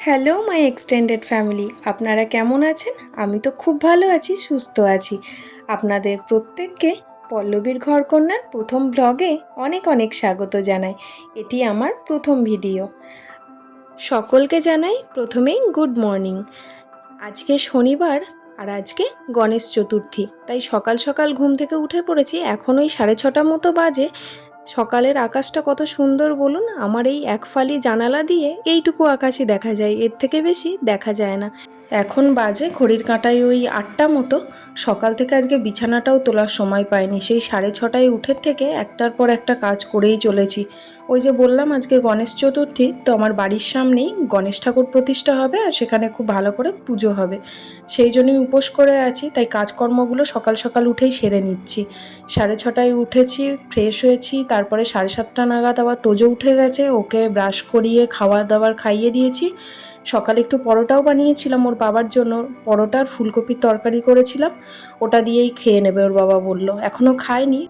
Hello, মাই extended family. আপনারা কেমন আছেন? আমি তো খুব ভালো আছি, সুস্থ আছি। আপনাদের প্রত্যেককে পল্লবীর ঘরকন্যার প্রথম ব্লগে অনেক অনেক স্বাগত জানাই। এটি আমার প্রথম ভিডিও সকলকে জানাই প্রথমেই গুড মর্নিং আজকে শনিবার আর আজকে গণেশ চতুর্থী, তাই সকাল সকাল ঘুম থেকে উঠে পড়েছি। এখন ওই সাড়ে ছটা মতো বাজে। সকালের আকাশটা কত সুন্দর বলুন, আমার এই এক ফালি জানালা দিয়ে এইটুকু আকাশই দেখা যায়, এর থেকে বেশি দেখা যায় না। এখন বাজে ঘড়ির কাঁটায় ওই আটটা মতো, সকাল থেকে আজকে বিছানাটাও তোলার সময় পাইনি, সেই সাড়ে ছটায় উঠের থেকে একটার পর একটা কাজ করেই চলেছি। ওই যে বললাম আজকে গণেশ চতুর্থী, তো আমার বাড়ির সামনেই গণেশ ঠাকুর প্রতিষ্ঠা হবে আর সেখানে খুব ভালো করে পুজো হবে। সেই জন্যই উপোস করে আছি, তাই কাজকর্মগুলো সকাল সকাল উঠেই সেরে নিচ্ছি। সাড়ে ছটায় উঠেছি, ফ্রেশ হয়েছি তারপরে সাড়ে সাতটা নাগাদ আবার তোজো উঠে গেছে, ওকে ব্রাশ করিয়ে খাওয়া দাওয়ার খাইয়ে দিয়েছি। সকালে একটু পরোটাও বানিয়েছিলাম ওর বাবার জন্য, পরোটার ফুলকপির তরকারি করেছিলাম, ওটা দিয়েই খেয়ে নেবে ওর বাবা বলল। এখনও খায়নি।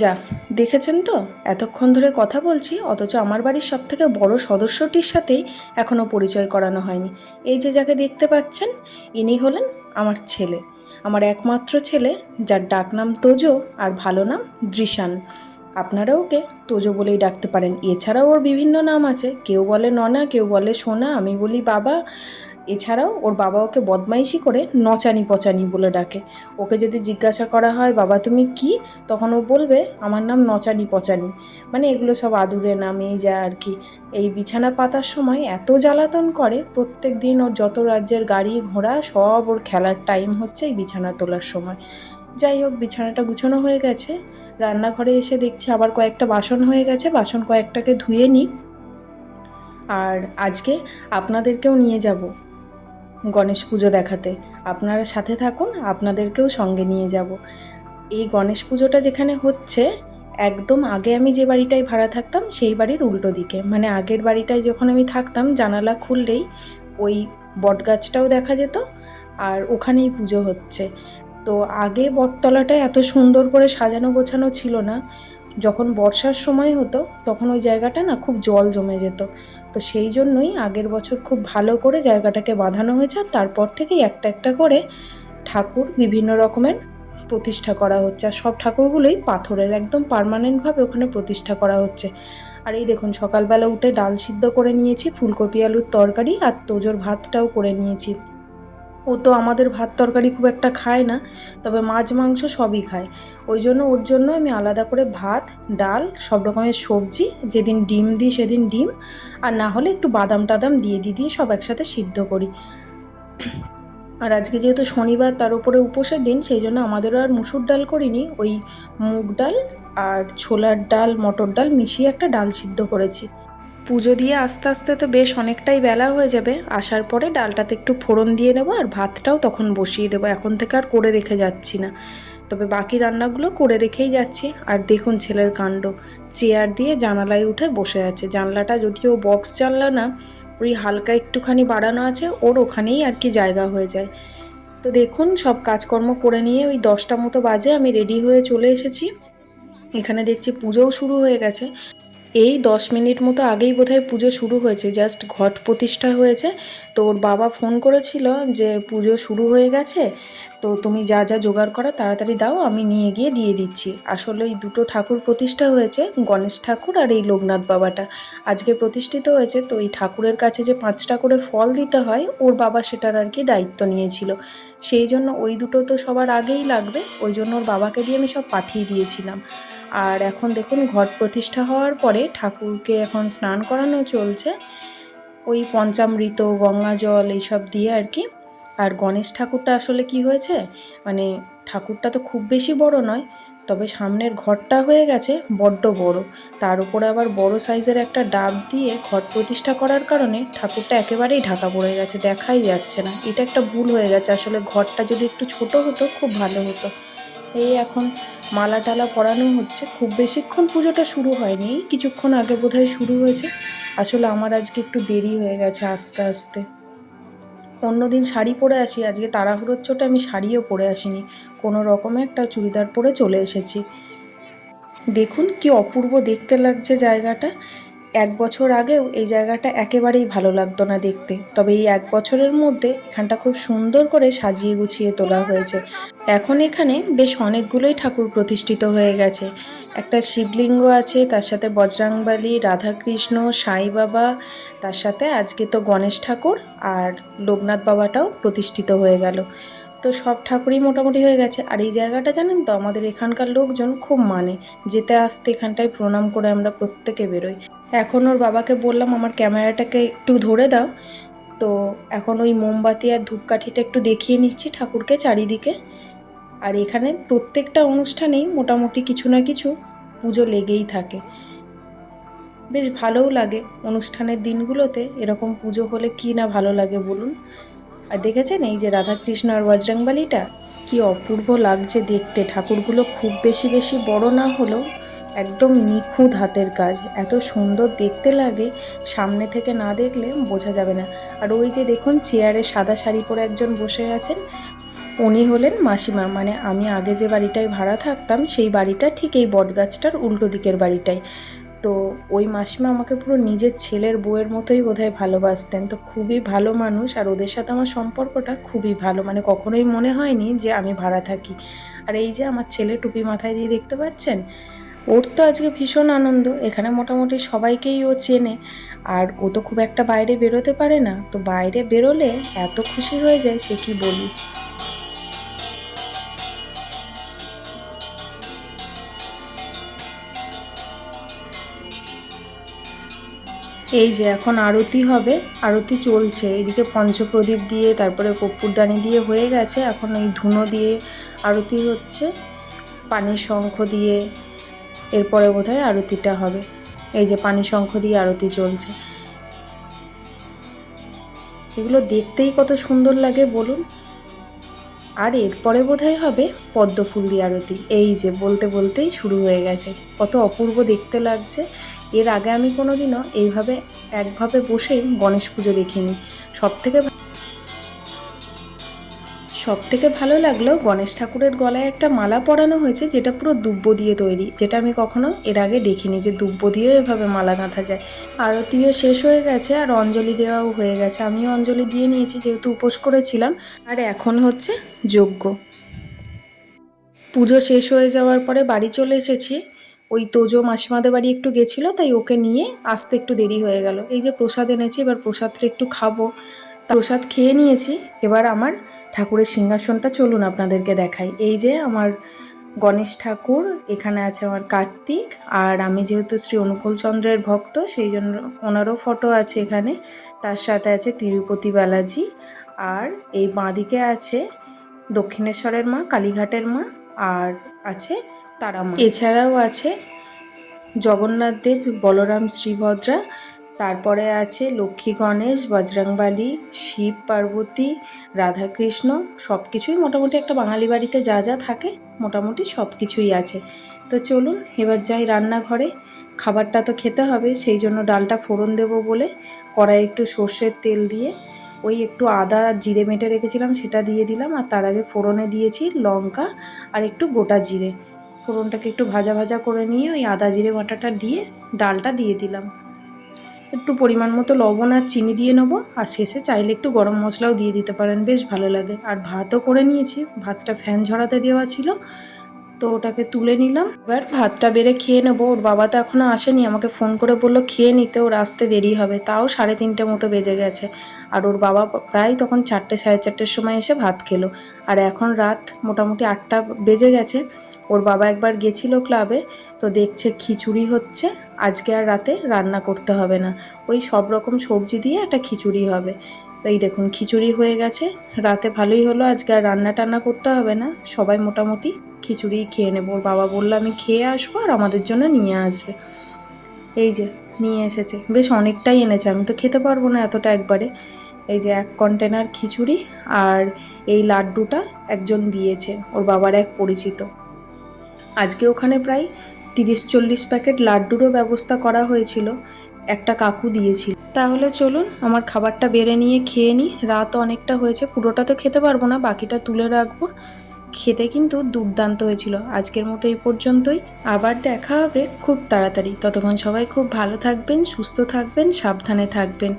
যা, দেখেছেন তো? এতক্ষণ ধরে কথা বলছি, অথচ আমার বাড়ির সব থেকে বড় সদস্যটির সাথেই এখনও পরিচয় করানো হয়নি। এই যে যাকে দেখতে পাচ্ছেন, ইনি হলেন আমার ছেলে। আমার একমাত্র ছেলে, যার ডাক নাম তোজো আর ভালো নাম দৃশান। আপনারা ওকে তোজো বলেই ডাকতে পারেন। এছাড়াও ওর বিভিন্ন নাম আছে। কেউ বলে ননা, কেউ বলে সোনা, আমি বলি বাবা। এছাড়াও ওর বাবা ওকে বদমাইশি করে নচানি পচানি বলে ডাকে। ওকে যদি জিজ্ঞাসা করা হয়, বাবা, তুমি কি? তখন ও বলবে, আমার নাম নচানি পচানি। মানে এগুলো সব আদুরে নামেই যায় আর কি। এই বিছানা পাতার সময় এত জ্বালাতন করে প্রত্যেক দিন ওর যত রাজ্যের গাড়ি ঘোড়া, সব ওর খেলার টাইম হচ্ছে এই বিছানা তোলার সময়। যাই হোক, বিছানাটা গুছানো হয়ে গেছে। রান্নাঘরে এসে দেখছি আবার কয়েকটা বাসন হয়ে গেছে। বাসন কয়েকটাকে ধুয়ে নিই। আর আজকে আপনাদেরকেও নিয়ে যাব গণেশ পুজো দেখাতে। আপনারা সাথে থাকুন, আপনাদেরকেও সঙ্গে নিয়ে যাব। এই গণেশ পুজোটা যেখানে হচ্ছে, একদম আগে আমি যে বাড়িটায় ভাড়া থাকতাম, সেই বাড়ির উল্টো দিকে। মানে আগের বাড়িটায় যখন আমি থাকতাম, জানালা খুললেই ওই বটগাছটাও দেখা যেত, আর ওখানেই পুজো হচ্ছে। তো আগে বটতলাটায় এত সুন্দর করে সাজানো গোছানো ছিল না। যখন বর্ষার সময় হতো, তখন ওই জায়গাটা না খুব জল জমে যেত। তো সেই জন্যই আগের বছর খুব ভালো করে জায়গাটাকে বাঁধানো হয়েছে আর তারপর থেকেই একটা একটা করে ঠাকুর বিভিন্ন রকমের প্রতিষ্ঠা করা হচ্ছে। আর সব ঠাকুরগুলোই পাথরের, একদম পারমানেন্টভাবে ওখানে প্রতিষ্ঠা করা হচ্ছে। আর এই দেখুন, সকালবেলা উঠে ডাল সিদ্ধ করে নিয়েছি, ফুলকপি, আলুর তরকারি আর তোজোর ভাতটাও করে নিয়েছি। ও তো আমাদের ভাত তরকারি খুব একটা খায় না, তবে মাছ, মাংস সবই খায়। ওই জন্য, ওর জন্য আমি আলাদা করে ভাত, ডাল, সব রকমের সবজি, যেদিন ডিম দিই সেদিন ডিম, আর না হলে একটু বাদাম টাদাম দিয়ে দিয়ে দিয়ে সব একসাথে সিদ্ধ করি। আর আজকে যেহেতু শনিবার, তার উপরে উপোসের দিন, সেই জন্য আমাদেরও আর মুসুর ডাল করিনি। ওই মুগ ডাল আর ছোলার ডাল, মটর ডাল মিশিয়ে একটা ডাল সিদ্ধ করেছি। পুজো দিয়ে আস্তে আস্তে তো বেশ অনেকটাই বেলা হয়ে যাবে, আসার পরে ডালটাতে একটু ফোড়ন দিয়ে নেব আর ভাতটাও তখন বসিয়ে দেবো, এখন থেকে আর করে রেখে যাচ্ছি না। তবে বাকি রান্নাগুলো করে রেখেই যাচ্ছি, আর দেখুন ছেলের কাণ্ড। চেয়ার দিয়ে জানালায় উঠে বসে আছে, জানলাটা যদিও বক্স জানলা না, ওই হালকা একটুখানি বাড়ানো আছে, ওর ওখানেই আর কি জায়গা হয়ে যায়। তো দেখুন সব কাজকর্ম করে নিয়ে ওই দশটা মতো বাজে আমি রেডি হয়ে চলে এসেছি। এখানে দেখছি পুজোও শুরু হয়ে গেছে। এই দশ মিনিট মতো আগেই বোধহয় পুজো শুরু হয়েছে জাস্ট ঘট প্রতিষ্ঠা হয়েছে। তো ওর বাবা ফোন করেছিল যে পুজো শুরু হয়ে গেছে, তো তুমি যা যা জোগাড় করা তাড়াতাড়ি দাও, আমি নিয়ে গিয়ে দিয়ে দিচ্ছি। আসলে এই দুটো ঠাকুর প্রতিষ্ঠা হয়েছে, গণেশ ঠাকুর আর এই লোকনাথ বাবাটা। আজকে প্রতিষ্ঠিত হয়েছে, তো এই ঠাকুরের কাছে যে পাঁচটা করে ফল দিতে হয়, ওর বাবা সেটার আর কি দায়িত্ব নিয়েছিল। সেই জন্য ওই দুটো তো সবার আগেই লাগবে, ওই জন্য ওর বাবাকে দিয়ে আমি সব পাঠিয়ে দিয়েছিলাম। আর এখন দেখুন ঘট প্রতিষ্ঠা হওয়ার পরে ঠাকুরকে এখন স্নান করানো চলছে। ওই পঞ্চামৃত, গঙ্গা জল এইসব দিয়ে আর কি। আর গণেশ ঠাকুরটা আসলে কি হয়েছে? মানে ঠাকুরটা তো খুব বেশি বড় নয়, তবে সামনের ঘরটা হয়ে গেছে বড্ড বড়। তার উপরে আবার বড় সাইজের একটা ডাব দিয়ে ঘট প্রতিষ্ঠা করার কারণে ঠাকুরটা একেবারেই ঢাকা পড়ে গেছে, দেখাই যাচ্ছে না। এটা একটা ভুল হয়ে গেছে, আসলে ঘরটা যদি একটু ছোট হতো, খুব ভালো হতো। এই এখন মালা টালা পরানো হচ্ছে। খুব বেশিক্ষণ পুজোটা শুরু হয়নি, কিছুক্ষণ আগে বোধহয় শুরু হয়েছে। আসলে আমার আজকে একটু দেরি হয়ে গেছে আস্তে আস্তে। অন্যদিন শাড়ি পরে আসি, আজকে তাড়াহুড়োর চোটে আমি শাড়িও পরে আসিনি। কোনো রকমে একটা চুড়িদার পরে চলে এসেছি। দেখুন কি অপূর্ব দেখতে লাগছে জায়গাটা। এক বছর আগেও এই জায়গাটা একেবারেই ভালো লাগতো না দেখতে। তবে এই এক বছরের মধ্যে এখানটা খুব সুন্দর করে সাজিয়ে গুছিয়ে তোলা হয়েছে। এখন এখানে বেশ অনেকগুলোই ঠাকুর প্রতিষ্ঠিত হয়ে গেছে। একটা শিবলিঙ্গ আছে, তার সাথে বজরাংবালি, রাধাকৃষ্ণ, সাই বাবা, তার সাথে আজকে তো গণেশ ঠাকুর আর লোকনাথ বাবাটাও প্রতিষ্ঠিত হয়ে গেল। তো সব ঠাকুরই মোটামুটি হয়ে গেছে। আর এই জায়গাটা জানেন তো, আমাদের এখানকার লোকজন খুব মানে। যেতে আসতে এখানটায় প্রণাম করে আমরা প্রত্যেকে বেরোই। এখন ওর বাবাকে বললাম, আমার ক্যামেরাটাকে একটু ধরে দাও। তো এখন ওই মোমবাতি আর ধূপকাঠিটা একটু দেখিয়ে নিচ্ছি ঠাকুরকে চারিদিকে। আর এখানে প্রত্যেকটা অনুষ্ঠানেই মোটামুটি কিছু না কিছু পুজো লেগেই থাকে। বেশ ভালোও লাগে অনুষ্ঠানের দিনগুলোতে এরকম পুজো হলে কি না ভালো লাগে বলুন। আর দেখেছেন এই যে রাধাকৃষ্ণ আর বজরংবালিটা? কি অপূর্ব লাগছে দেখতে। ঠাকুরগুলো খুব বেশি বেশি বড় না হলেও একদম নিখুঁত হাতের কাজ। এত সুন্দর দেখতে লাগে, সামনে থেকে না দেখলে বোঝা যাবে না। আর ওই যে দেখুন চেয়ারে সাদা শাড়ি পরে একজন বসে আছেন। উনি হলেন মাসিমা। মানে আমি আগে যে বাড়িটায় ভাড়া থাকতাম, সেই বাড়িটা ঠিক এই বটগাছটার উল্টো দিকের বাড়িটাই। তো ওই মাসিমা আমাকে পুরো নিজের ছেলের বউয়ের মতোই বোধহয় ভালোবাসতেন। তো খুবই ভালো মানুষ। আর ওদের সাথে আমার সম্পর্কটা খুবই ভালো। মানে কখনোই মনে হয়নি যে আমি ভাড়া থাকি। আর এই যে আমার ছেলে টুপি মাথায় দিয়ে দেখতে পাচ্ছেন? ওর তো আজকে ভীষণ আনন্দ। এখানে মোটামুটি সবাইকেই ও চেনে। আর ও তো খুব একটা বাইরে বেরোতে পারে না। তো বাইরে বেরোলে এত খুশি হয়ে যায়, সে কি বলি? এই যে এখন আরতি হবে। আরতি চলছে। এদিকে পঞ্চপ্রদীপ দিয়ে, তারপরে কর্পূরদানি দিয়ে হয়ে গেছে। এখন এই ধুনো দিয়ে আরতি হচ্ছে। পানির শঙ্খ দিয়ে এরপরে বোধহয় আরতিটা হবে। এই যে পানি শঙ্খ দিয়ে আরতি চলছে। এগুলো দেখতেই কত সুন্দর লাগে বলুন। আর এরপরে বোধহয় হবে পদ্ম ফুল দিয়ে আরতি। এই যে বলতে বলতেই শুরু হয়ে গেছে। কত অপূর্ব দেখতে লাগছে। এর আগে আমি কোনো দিনও এইভাবে একভাবে বসে গণেশ পুজো দেখিনি। সব থেকে সব থেকে ভালো লাগল গণেশ ঠাকুরের গলায় একটা মালা পরানো হয়েছে, যেটা পুরো দুব্ব দিয়ে তৈরি, যেটা আমি কখনো এর আগে দেখিনি যে দুব্ব দিয়েও এভাবে মালা গাঁথা যায়। আরতিও শেষ হয়ে গেছে আর অঞ্জলি দেওয়াও হয়ে গেছে। আমিও অঞ্জলি দিয়ে নিয়েছি, যেহেতু উপোস করেছিলাম। আর এখন হচ্ছে যজ্ঞ। পুজো শেষ হয়ে যাওয়ার পরে বাড়ি চলে এসেছি। ওই তোজো মাসিমাদের বাড়ি একটু গেছিল, তাই ওকে নিয়ে আসতে একটু দেরি হয়ে গেল। এই যে প্রসাদ এনেছি, এবার প্রসাদটা একটু খাব। প্রসাদ খেয়ে নিয়েছি, এবার আমার ঠাকুরের সিংহাসনটা চলুন আপনাদেরকে দেখাই। এই যে আমার গণেশ ঠাকুর, এখানে আছে আমার কার্তিক, আর আমি যেহেতু শ্রী অনুকূল চন্দ্রের ভক্ত, সেই জন্য ওনারও ফটো আছে এখানে। তার সাথে আছে তিরুপতি বালাজি, আর এই বাঁদিকে আছে দক্ষিণেশ্বরের মা, কালীঘাটের মা, আর আছে তারা মা এছাড়াও আছে জগন্নাথ দেব, বলরাম, শ্রীভদ্রা তারপরে আছে লক্ষ্মী গণেশ, বজরংবালি, শিব পার্বতী, রাধাকৃষ্ণ সব কিছুই মোটামুটি একটা বাঙালি বাড়িতে যা যা থাকে মোটামুটি সব কিছুই আছে। তো চলুন, এবার যাই রান্নাঘরে। খাবারটা তো খেতে হবে, সেই জন্য ডালটা ফোড়ন দেবো বলে কড়াই একটু সর্ষের তেল দিয়ে ওই একটু আদা জিরে মেটে রেখেছিলাম, সেটা দিয়ে দিলাম আর তার আগে ফোড়নে দিয়েছি লঙ্কা আর একটু গোটা জিরে। ফোড়নটাকে একটু ভাজা ভাজা করে নিয়ে ওই আদা জিরে বাটাটা দিয়ে ডালটা দিয়ে দিলাম। একটু পরিমাণ মতো লবণ আর চিনি দিয়ে নেব। আর শেষে চাইলে একটু গরম মশলাও দিয়ে দিতে পারেন, বেশ ভালো লাগে। আর ভাতও করে নিয়েছি, ভাতটা ফ্যান ঝরাতে দেওয়া ছিল, তো ওটাকে তুলে নিলাম। এবার ভাতটা বেড়ে খেয়ে নেব। ওর বাবা তো এখনও আসেনি, আমাকে ফোন করে বলল খেয়ে নিতে, ওর আসতে দেরি হবে। তাও সাড়ে তিনটে মতো বেজে গেছে। আর ওর বাবা প্রায় তখন চারটে, সাড়ে চারটের সময় এসে ভাত খেলো। আর এখন রাত মোটামুটি আটটা বেজে গেছে। ওর বাবা একবার গেছিল ক্লাবে, তো দেখছে খিচুড়ি হচ্ছে, আজকে আর রাতে রান্না করতে হবে না। ওই সব রকম সবজি দিয়ে একটা খিচুড়ি হবে। এই দেখুন, খিচুড়ি হয়ে গেছে। রাতে ভালোই হলো, আজকে আর রান্না টান্না করতে হবে না। সবাই মোটামুটি খিচুড়ি খেয়ে নেব। ওর বাবা বলল, আমি খেয়ে আসব আর আমাদের জন্য নিয়ে আসবে। এই যে, নিয়ে এসেছে। বেশ অনেকটাই এনেছে, আমি তো খেতে পারব না এতটা একবারে। এই যে এক কন্টেনার খিচুড়ি আর এই লাড্ডুটা একজন দিয়েছে, ওর বাবার এক পরিচিত। আজকে ওখানে প্রায় তিরিশ চল্লিশ প্যাকেট লাড্ডুরও ব্যবস্থা করা হয়েছিল, একটা কাকু দিয়েছিল। তাহলে চলুন, আমার খাবারটা বেড়ে নিয়ে খেয়ে নিই। রাত অনেকটা হয়েছে, পুরোটা তো খেতে পারব না, বাকিটা তুলে রাখব। খেতে কিন্তু দুর্দান্ত হয়েছিল, আজকের মতো এই পর্যন্তই। আবার দেখা হবে খুব তাড়াতাড়ি। ততক্ষণ সবাই খুব ভালো থাকবেন, সুস্থ থাকবেন, সাবধানে থাকবেন।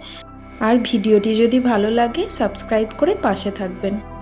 আর ভিডিওটি যদি ভালো লাগে, সাবস্ক্রাইব করে পাশে থাকবেন।